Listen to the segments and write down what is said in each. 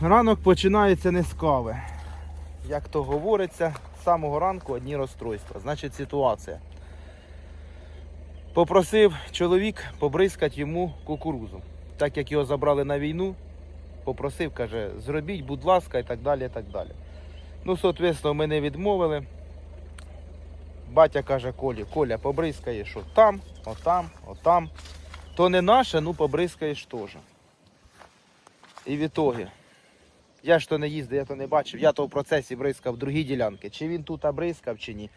Ранок починається не з кави. Як то говориться, з самого ранку одні розстройства. Значить, ситуація. Попросив чоловік побризкати йому кукурузу. Так як його забрали на війну, попросив, каже, зробіть, будь ласка, і так далі. і так далі. Ну, соответственно, ми не відмовили. Батя каже Колі, Коля, побризкаєш що там, отам, отам. То не наше, ну побризкаєш теж. І в ітогі. Я ж то не їздив, я то не бачив. Я то в процесі бризкав другі ділянки. Чи він тут бризкав, чи ні.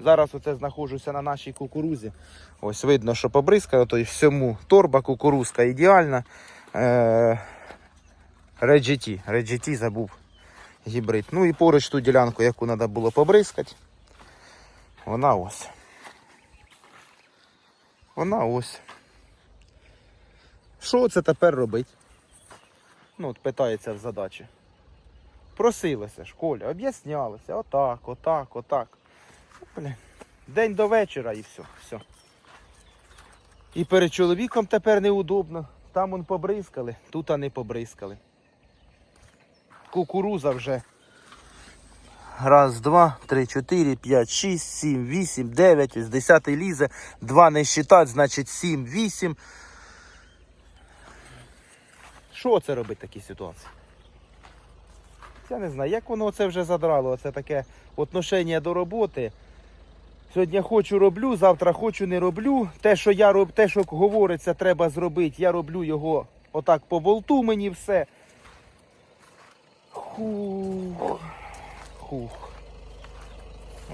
Зараз оце знаходжуся на нашій кукурузі. Ось видно, що побризкав, то й всьому торба кукурузка ідеальна. Е-. Red GT забув гібрид. Ну і поруч ту ділянку, яку треба було побризкати. Вона ось. Вона ось. Що це тепер робить? Ну, от питається в задачі. Просилися школі, об'яснялися, отак, отак, отак. Ну, Блін. День до вечора і все. все. І перед чоловіком тепер неудобно. Там он побризкали, тут а не побризкали. Кукуруза вже. Раз, два, три, чотири, п'ять, шість, сім, вісім, дев'ять, ось десятий лізе. Два не считать, значить сім, вісім. Що це робить в такій ситуації? Я не знаю, як воно це вже задрало, це таке отношення до роботи. Сьогодні хочу роблю, завтра хочу не роблю. Те, що я роб, те, що говориться, треба зробити, я роблю його отак по болту мені все. Хух. Хух.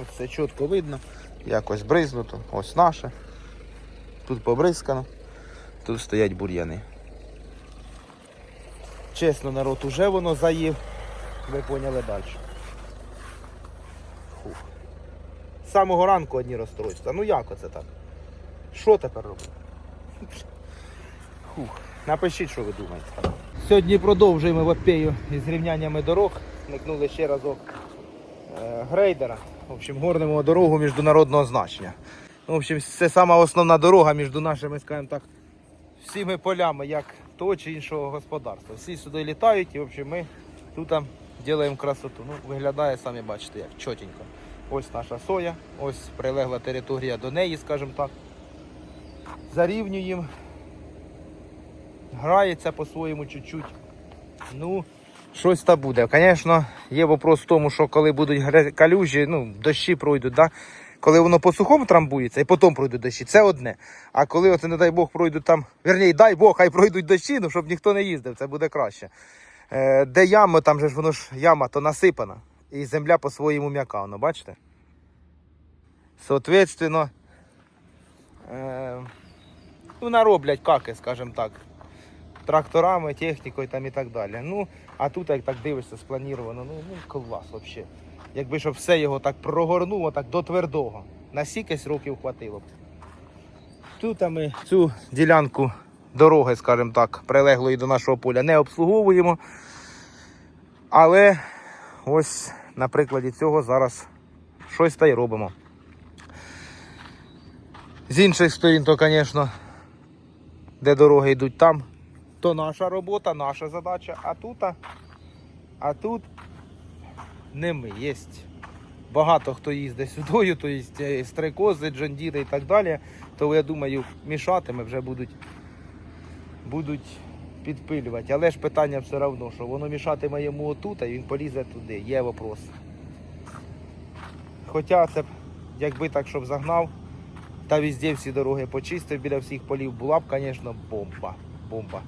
Ось це чітко видно. Якось бризнуто. Ось наше. Тут побризкано. Тут стоять бур'яни. Чесно, народ, уже воно заїв. Ви поняли далі. Фух. З самого ранку одні розстройства. Ну як оце так? Що тепер робити? Фух. Напишіть, що ви думаєте. Сьогодні продовжуємо вапею із рівняннями дорог. Смикнули ще разок е, грейдера. В общем, горнемо дорогу міжнародного значення. Ну, В общем, це сама основна дорога між нашими, скажімо так, всіми полями, як того чи іншого господарства. Всі сюди літають і в общем, ми тут робимо красоту. Ну, виглядає, самі бачите, як чотенько. Ось наша соя, ось прилегла територія до неї, скажімо так. Зарівнюємо. Грається по-своєму чуть-чуть. Ну, щось та буде. Звісно, є вопрос в тому, що коли будуть калюжі, ну, дощі пройдуть, да? коли воно по сухому трамбується і потім пройдуть дощі, це одне. А коли, оце, не дай Бог, пройдуть там, верні, дай Бог, хай пройдуть дощі, ну, щоб ніхто не їздив, це буде краще. Е, де яма, там же ж воно ж яма то насипана. І земля по-своєму м'яка, воно, бачите? Соответственно, е, ну, нароблять каки, скажімо так тракторами, технікою там і так далі. Ну, а тут, як так дивишся, сплановано, ну, ну клас взагалі. Якби щоб все його так прогорнуло так до твердого. На сікесь років хватило б. Тут ми цю ділянку дороги, скажімо так, прилеглої до нашого поля не обслуговуємо. Але ось на прикладі цього зараз щось та й робимо. З інших сторін, то, звісно, де дороги йдуть там, то наша робота, наша задача. А тут, а, тут не ми. Є багато хто їздить сюдою, то є стрекози, джондіри і так далі. То я думаю, мішатиме вже будуть, будуть підпилювати. Але ж питання все одно, що воно мішатиме йому отут, а він полізе туди. Є вопрос. Хоча це якби так, щоб загнав, та везде всі дороги почистив біля всіх полів, була б, звісно, бомба. Бомба.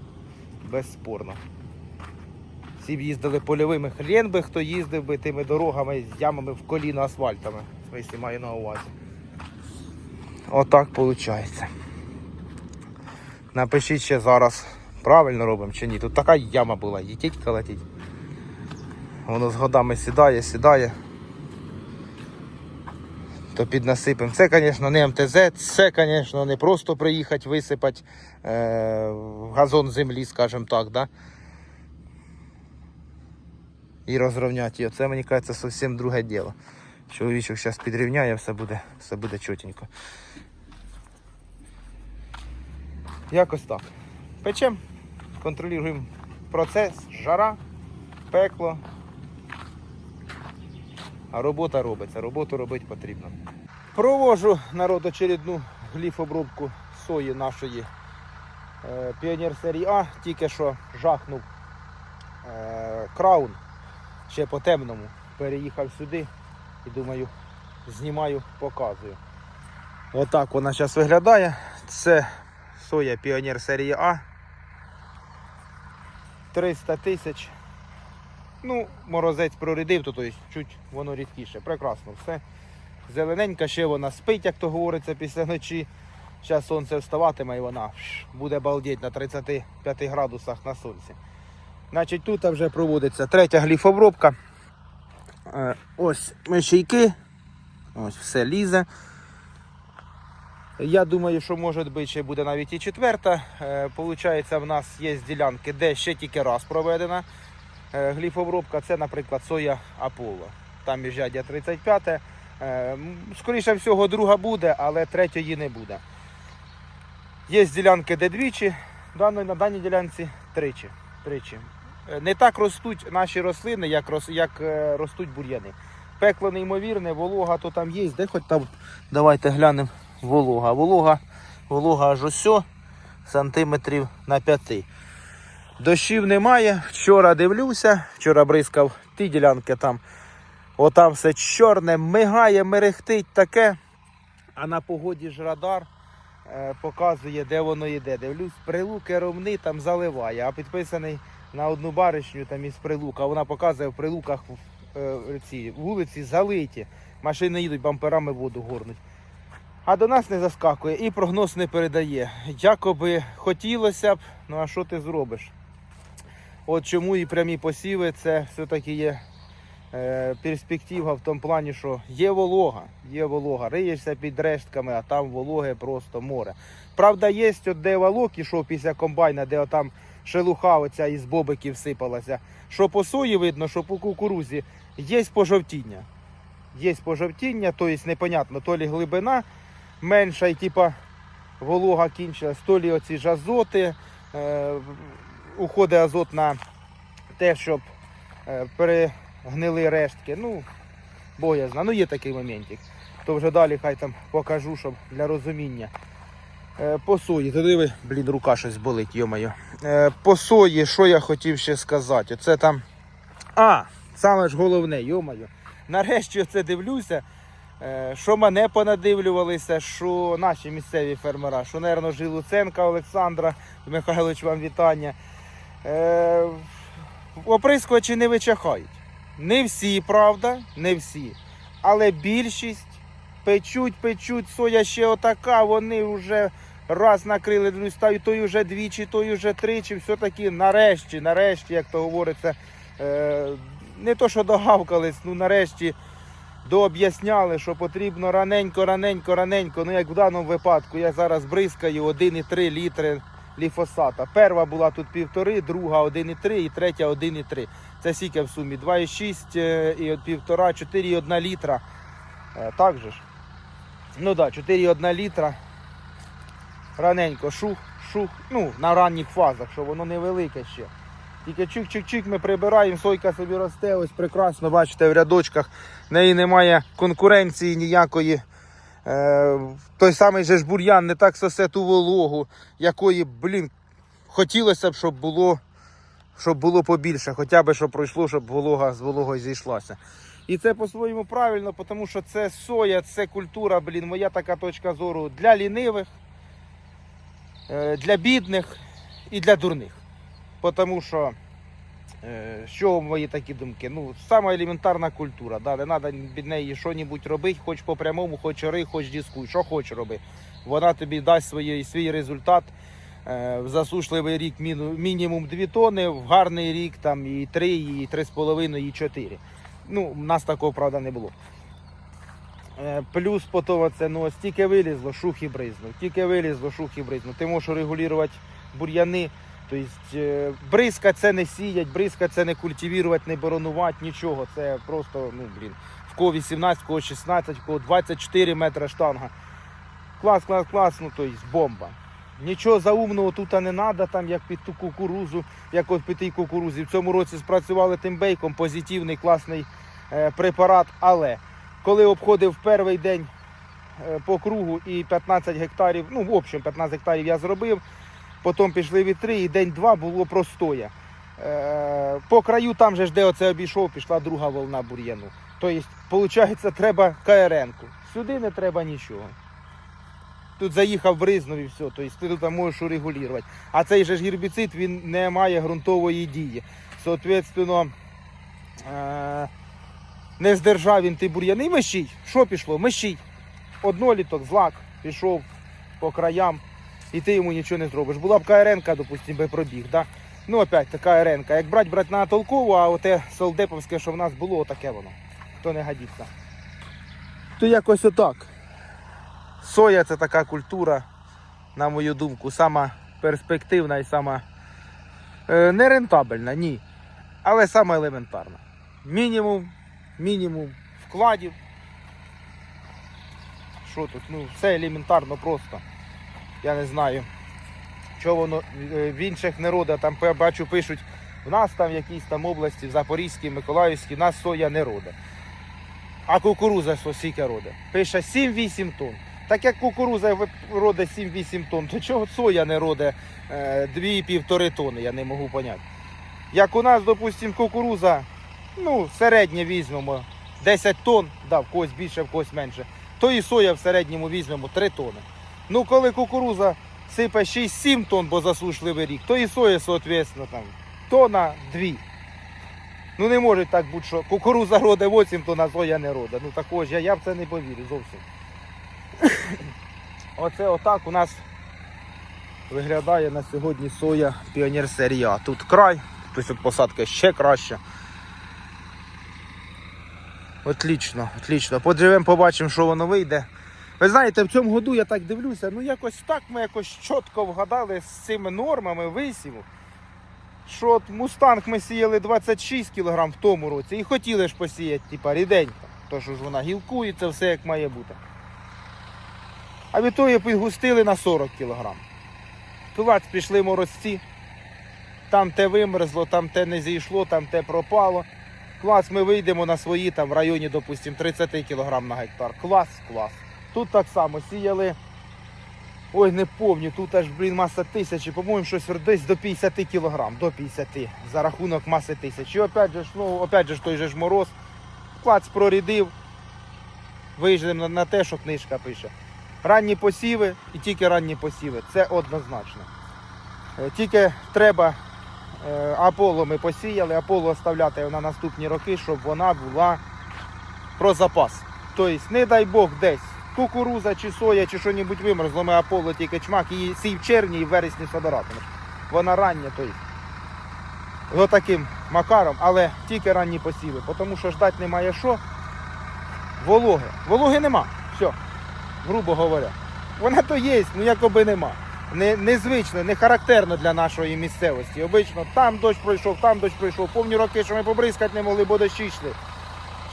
Безспорно. Всі б їздили польовими хрен би, хто їздив би тими дорогами з ямами в коліно асфальтами. В смислі маю на увазі. Отак виходить. Напишіть ще зараз, правильно робимо чи ні. Тут така яма була, їтіть колотіть. Воно з годами сідає, сідає. То піднасипемо. Це, звісно, не МТЗ, це, звісно, не просто приїхати висипати е, газон землі, скажімо так, да? і розрівняти його. Це, мені кажеться, зовсім друге діло. Чоловічок зараз підрівняє, все буде, все буде чотенько. Якось так. Печем, контролюємо процес, жара. пекло. А робота робиться, роботу робити потрібно. Провожу народ очередну гліфобробку сої нашої е, Піонер серії А, тільки що жахнув е, краун ще по темному. Переїхав сюди і думаю, знімаю, показую. Отак вона зараз виглядає. Це соя Піонер серії А. 300 тисяч. Ну, морозець прорядив, то тобто, чуть воно рідкіше. Прекрасно все. Зелененька, ще вона спить, як то говориться, після ночі. Зараз сонце вставатиме і вона буде балдіть на 35 градусах на сонці. Значить, тут вже проводиться третя гліфобробка. Е, Ось мишійки. Ось все лізе. Я думаю, що може бути ще буде навіть і четверта. Е, Получається, в нас є ділянки, де ще тільки раз проведена е, гліфобробка. Це, наприклад, соя Аполло. Там міжряддя 35. Е, Скоріше всього, друга буде, але третьої не буде. Є ділянки, де двічі, на даній ділянці тричі. тричі. Не так ростуть наші рослини, як, як ростуть бур'яни. Пекло неймовірне, волога то там є, де хоч там. Давайте глянемо волога. Волога, волога аж ось сантиметрів на 5. Дощів немає. Вчора дивлюся, вчора бризкав ті ділянки там. Отам все чорне, мигає, мерехтить таке. А на погоді ж радар е, показує, де воно йде. Дивлюсь, прилуки ровни там заливає, а підписаний на одну баришню там із прилука. Вона показує в прилуках е, ці вулиці залиті. Машини їдуть, бамперами воду горнуть. А до нас не заскакує і прогноз не передає. Якоби хотілося б, ну а що ти зробиш? От чому і прямі посіви це все-таки є е, перспектива в тому плані, що є волога, є волога, риєшся під рештками, а там вологе просто море. Правда, є от де валок ішов після комбайна, де отам шелуха оця із бобиків сипалася. Що по сої видно, що по кукурузі є пожовтіння. Є пожовтіння, тобто непонятно, то лі глибина менша і типа волога кінчилась, то лі оці ж азоти, е, уходить азот на те, щоб е, перегнили рештки. Ну, бо я знаю, ну є такий моментик. То вже далі хай там покажу, щоб для розуміння. Е, по сої, то диви, блін, рука щось болить, йомаю. Е, по сої, що я хотів ще сказати? Це там. А, саме ж головне, йомаю. Нарешті оце дивлюся. Е, Що мене понадивлювалися, що наші місцеві фермера, що, напевно, Жилуценка Олександра Михайлович, вам вітання. Е, оприскувачі не вичахають. Не всі, правда, не всі. Але більшість печуть, печуть, соя ще отака, вони вже раз накрили, дивлюсь, та той вже двічі, той вже тричі. Все-таки нарешті, нарешті, як то говориться, е, не то, що догавкались, ну нарешті дооб'ясняли, що потрібно раненько, раненько, раненько. Ну як в даному випадку я зараз бризкаю 1,3 літри ліфосата. Перша була тут півтори, друга 1,3 і третя 1,3. Це скільки в сумі? 2,6 е, і от півтора, 4,1 літра. Е, Так же ж? Ну так, да, 4,1 літра. Раненько, шух, шух. Ну, на ранніх фазах, що воно невелике ще. Тільки чик-чик-чик ми прибираємо, сойка собі росте, ось прекрасно, бачите, в рядочках. В неї немає конкуренції ніякої. Е, той самий же ж бур'ян не так сосе ту вологу, якої, блін, хотілося б, щоб було, щоб було побільше, хоча б щоб пройшло, щоб волога з вологою зійшлася. І це по-своєму правильно, тому що це соя, це культура, блін, моя така точка зору для лінивих, е, для бідних і для дурних. Тому що, е, що мої такі думки? Ну, сама елементарна культура, да, не треба від неї що-небудь робити, хоч по прямому, хоч ори, хоч дискуй, що хоч роби. Вона тобі дасть свої, свій результат. Е, В засушливий рік мінімум 2 тони, в гарний рік там і 3, і 3,5, і 4. Ну, у нас такого, правда, не було. Е, Плюс потім це ну, ось тільки вилізло, шух бризнув. Тільки вилізло, шух і бризнув. Ти можеш регулювати бур'яни. Тобто е, бризка це не сіять, бризка це не культивувати, не боронувати, нічого. Це просто, ну блін, в кого 18, в кого 16, в кого 24 метри штанга. Клас, клас, клас, ну тобто бомба. Нічого заумного тут не треба, там як під ту кукурузу, як от під тій кукурузі. В цьому році спрацювали тим бейком, позитивний, класний е, препарат. Але коли обходив перший день е, по кругу і 15 гектарів, ну в общем 15 гектарів я зробив, потім пішли вітри, і день-два було простоє. Е, по краю там же де оце обійшов, пішла друга волна бур'яну. Тобто, виходить, треба КРН-ку. Сюди не треба нічого. Тут заїхав, бризнув і все. Тобто ти тут можеш урегулювати. А цей же ж гербіцид він не має ґрунтової дії. Соответственно, е- не здержав він ті бур'яни. І мещить. Що пішло? Мещить. Одноліток, злак, пішов по краям, і ти йому нічого не зробиш. Була б КРН-ка, допустим, би пробіг. Да? Ну, опять така РНК. Як брать, брать на толкову, а оте солдеповське, що в нас було, таке воно. То не годиться. То якось отак. Соя це така культура, на мою думку, сама перспективна і сама е, не рентабельна, ні. Але сама елементарна. Мінімум, мінімум вкладів. Що тут? Ну, все елементарно просто. Я не знаю. Що воно е, в інших народах, там бачу, пишуть, в нас там в якійсь там області, в Запорізькій, Миколаївській, в нас соя не роде. А кукуруза скільки роде? Пише 7-8 тонн. Так як кукуруза роде 7-8 тонн, то чого соя не роде е, 2,5 тонни, я не можу поняти. Як у нас, допустимо, кукуруза, ну, середнє візьмемо 10 тонн, да, в когось більше, в когось менше, то і соя в середньому візьмемо 3 тонни. Ну, коли кукуруза сипе 6-7 тонн, бо засушливий рік, то і соя, соответственно, там, тонна 2. Ну не може так бути, що кукуруза роде 8 тонн, а соя не роде. Ну такого я, я в це не повірю зовсім. Оце отак у нас виглядає на сьогодні соя піонер серія. Тут край, тобто от посадка ще краща. Отлично, отлично. Подживемо, побачимо, що воно вийде. Ви знаєте, в цьому году я так дивлюся, ну якось так ми якось чітко вгадали з цими нормами висіву. Що от мустанг ми сіяли 26 кг в тому році і хотіли ж посіяти, типа ріденько. То що ж вона гілкується, все як має бути. А від того підгустили на 40 кг. Пилаць пішли морозці. Там те вимерзло, там те не зійшло, там те пропало. Клас, ми вийдемо на свої там в районі, допустимо, 30 кг на гектар. Клас, клас. Тут так само сіяли. Ой, не помню, тут аж, блін, маса тисячі, по-моєму, щось десь до 50 кг, до 50 за рахунок маси тисяч. І опять же, ж, ну, опять же ж той же ж мороз. Клац прорідив. Вийдемо на, те, що книжка пише. Ранні посіви і тільки ранні посіви. Це однозначно. Е, Тільки треба е, Аполло ми посіяли, Аполло оставляти на наступні роки, щоб вона була про запас. Тобто, не дай Бог десь кукуруза чи соя, чи що-небудь вимерзло, ми Аполло тільки чмак, її сій в червні і в вересні собиратимеш. Вона рання, тобто. Ось таким макаром, але тільки ранні посіви, тому що ждати немає що. Вологи. Вологи нема. Все грубо говоря. Вона то є, ну якоби нема. Не, незвично, не характерно для нашої місцевості. Обично там дощ пройшов, там дощ пройшов. Повні роки, що ми побризкати не могли, бо дощі йшли.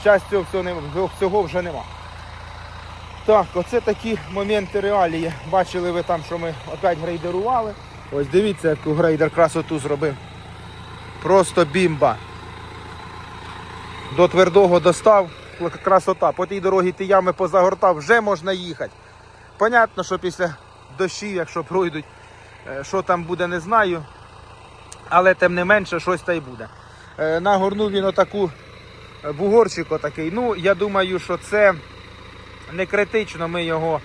Зараз цього всього вже нема. Так, оце такі моменти реалії. Бачили ви там, що ми опять грейдерували. Ось дивіться, яку грейдер красоту зробив. Просто бімба. До твердого достав, красота. По тій дорогі ті ями позагортав, вже можна їхати. Понятно, що після дощів, якщо пройдуть, е, що там буде, не знаю. Але тим не менше, щось та й буде. Е, Нагорнув він отаку е, бугорчик отакий. Ну, я думаю, що це не критично, ми його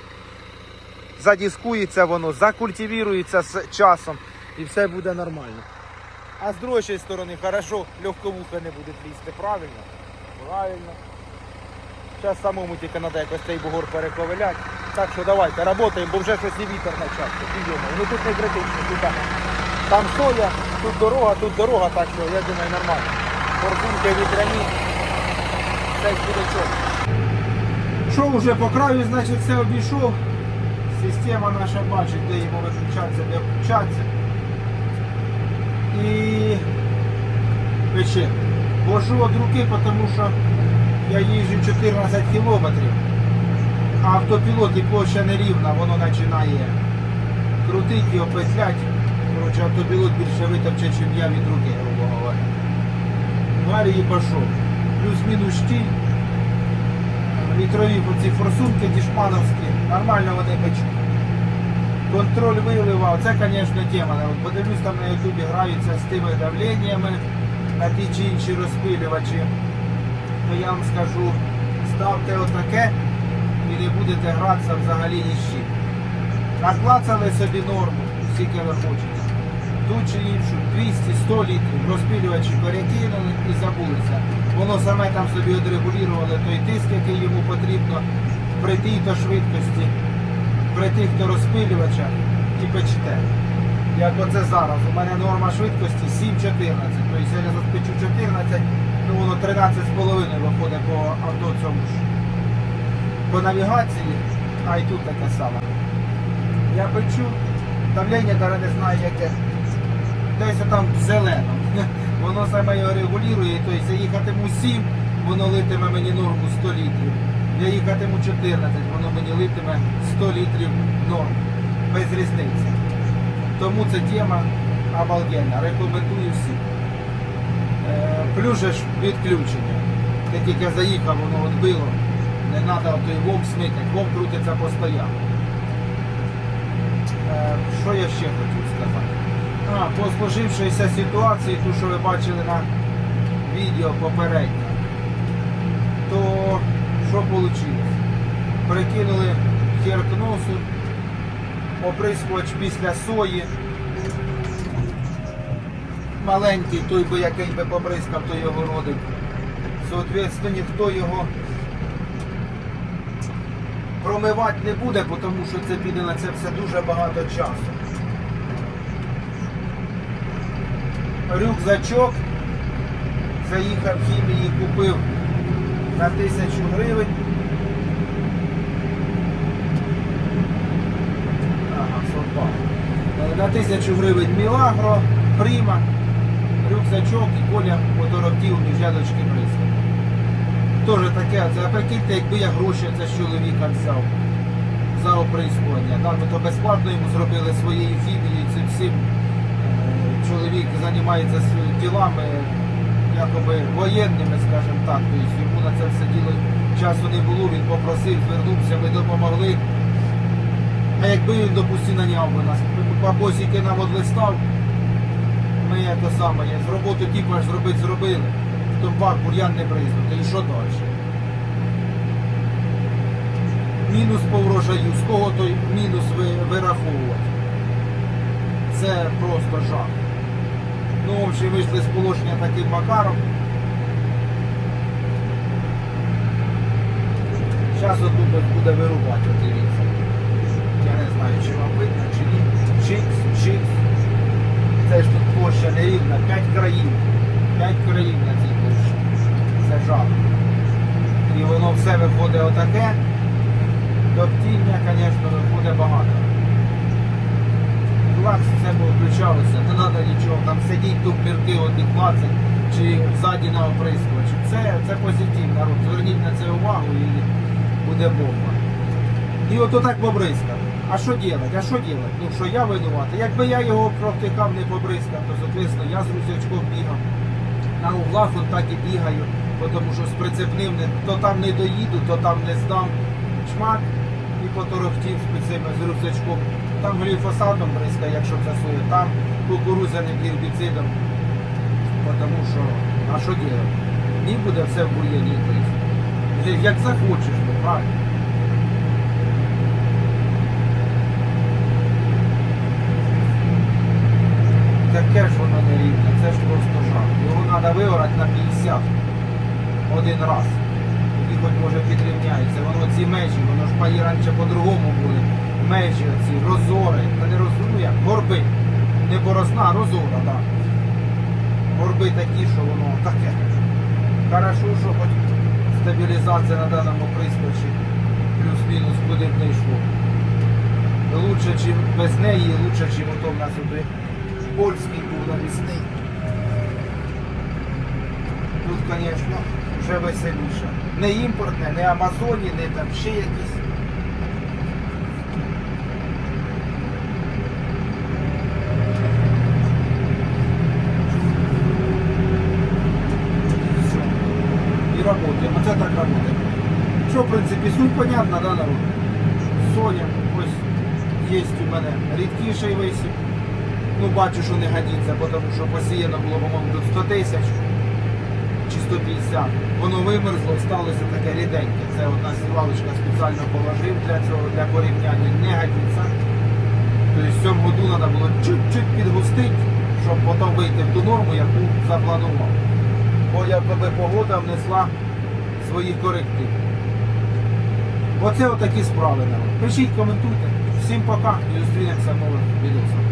задіскується, воно закультивірується з часом і все буде нормально. А з другої сторони, хорошо, легковуха не буде лізти, правильно? Правильно. Зараз самому тільки треба якось цей бугор перековиляти. Так що давайте, працюємо, бо вже щось і вітер почався. Підйомо. Ну тут не критично, тут там, там соя, тут дорога, тут дорога, так що я думаю нормально. Форсунки вітряні. Все буде чорно. Що вже по краю, значить все обійшов. Система наша бачить, де йому виключатися, де включатися. І пече. Вожу від руки, тому що я їжджу 14 кілометрів. Автопілот і площа нерівна, воно починає крутить його, петлять. Коротше, автопілот більше витопче, ніж я від руки, грубо говоря. Варі і пішов. Плюс-мінус штіль. Вітрові оці форсунки дішмановські. Нормально вони печуть. Контроль вилива, це, звісно, тема. Подивлюсь, там на ютубі граються з тими давленнями на ті чи інші розпилювачі. То я вам скажу, ставте отаке і не будете гратися взагалі ні з чим. Наклацали собі норму, скільки ви хочете. Ту чи іншу, 200-100 літрів, розпилювачі перекинули і забулися. Воно саме там собі відрегулювало той тиск, який йому потрібно при тій-то швидкості, при тих, хто розпилювача і печте. Як оце зараз. У мене норма швидкості 7-14. Тобто я розпечу 14, ну воно 13,5 виходить по авто цьому ж. По навігації, а і тут таке саме. Я печу, давлення навіть не знаю яке. Десь там зелено. Воно саме його регулює, тобто я їхатиму 7, воно литиме мені норму 100 літрів. Я їхатиму 14, воно мені литиме 100 літрів норм. Без різниці. Тому ця тема обалденна. Рекомендую всім. Е, Плюс же відключення. Ти тільки заїхав, воно відбило. Не треба той вовк смикати, вовк крутиться постійно. Е, Що я ще хотів? А, по сложившейся ситуації, ту, що ви бачили на відео попередньо, то що вийшло? Перекинули хер к носу, оприскувач після сої. Маленький, той би який би побризкав, то його родить. Соответственно, ніхто його промивати не буде, тому що це піде на це все дуже багато часу. Рюкзачок заїхав хімії, купив на тисячу гривень. Ага, На тисячу гривень Мілагро, Прима, рюкзачок і Коля поторохтів між ядочки бризки. Теж таке, це а прикиньте, якби я гроші це з чоловіка взяв за оприскування. Ми то безплатно йому зробили своєю хімією цим всім. Займається ділами якоби воєнними, скажімо так. Тобто йому на це все діло часу не було, він попросив, звернувся, ми допомогли. А якби він, допустим, наняв би нас, бабосики нам одлистав, ми то саме, з роботи типу аж зробити зробили, в томбак бур'ян не бризнути. І що далі? Мінус по врожаю, з кого той мінус ви- вираховувати? Це просто жах. Ну, в общем, вийшли з положення таким макаром. Зараз отут от буде вирубати, дивіться. Я не знаю, чи вам видно, чи ні. Чикс, чикс. Це ж тут площа нерівна, 5 країн. 5 країн на цій площі. Це жах. І воно все виходить отаке. Доптіння, звісно, виходить багато. Клац все включалося, не треба нічого, там сидіть дублірки одні клацать, чи ззаді на оприскувачі. Це, це позитив, народ. Зверніть на це увагу і буде бомба. І от отак побризкав. А що робити? А що робити? Ну що я винуватий? Якби я його провтикав, не побризкав, то соответственно я з русячком бігав. На углах от так і бігаю, тому що з прицепним то там не доїду, то там не здам. Чмак і поторохтів з цими з рюкзачком. Там гліфосатом бризкає, якщо це соя, там кукурузяним гербіцидом. Тому що, а що робити? Ні буде все в бур'яні бризкати. Як захочеш, ну, правильно. Таке ж воно не рівне, це ж просто жах. Його треба виорати на 50 один раз. І хоч може підрівняється. Воно ці межі, воно ж паї раніше по-другому були. Межі оці, розори, та не ну як, горби. Не борозна, розора, так. Горби такі, що воно таке. Хорошо, що хоч стабілізація на даному прискочі плюс-мінус куди б не йшло. Лучше, чим без неї, лучше, чим ото в нас туди польський був навісний. Тут, звісно, вже веселіше. Не імпортне, не Амазоні, не там ще якісь. Працюємо, оце так працюємо. Що, в принципі, суть понятна, да, народ? Соня, ось є у мене рідкіший висів. Ну, бачу, що не годиться, тому що посіяно було, по-моєму, тут 100 тисяч чи 150. Воно вимерзло, сталося таке ріденьке. Це одна сівалочка спеціально положив для цього, для порівняння. Не годиться. Тобто в цьому году треба було чуть-чуть підгустити, щоб потім вийти в ту норму, яку запланував. Бо якби погода внесла свої корективи. Оце отакі справи. Пишіть, коментуйте. Всім пока і зустрінемося в нових відео.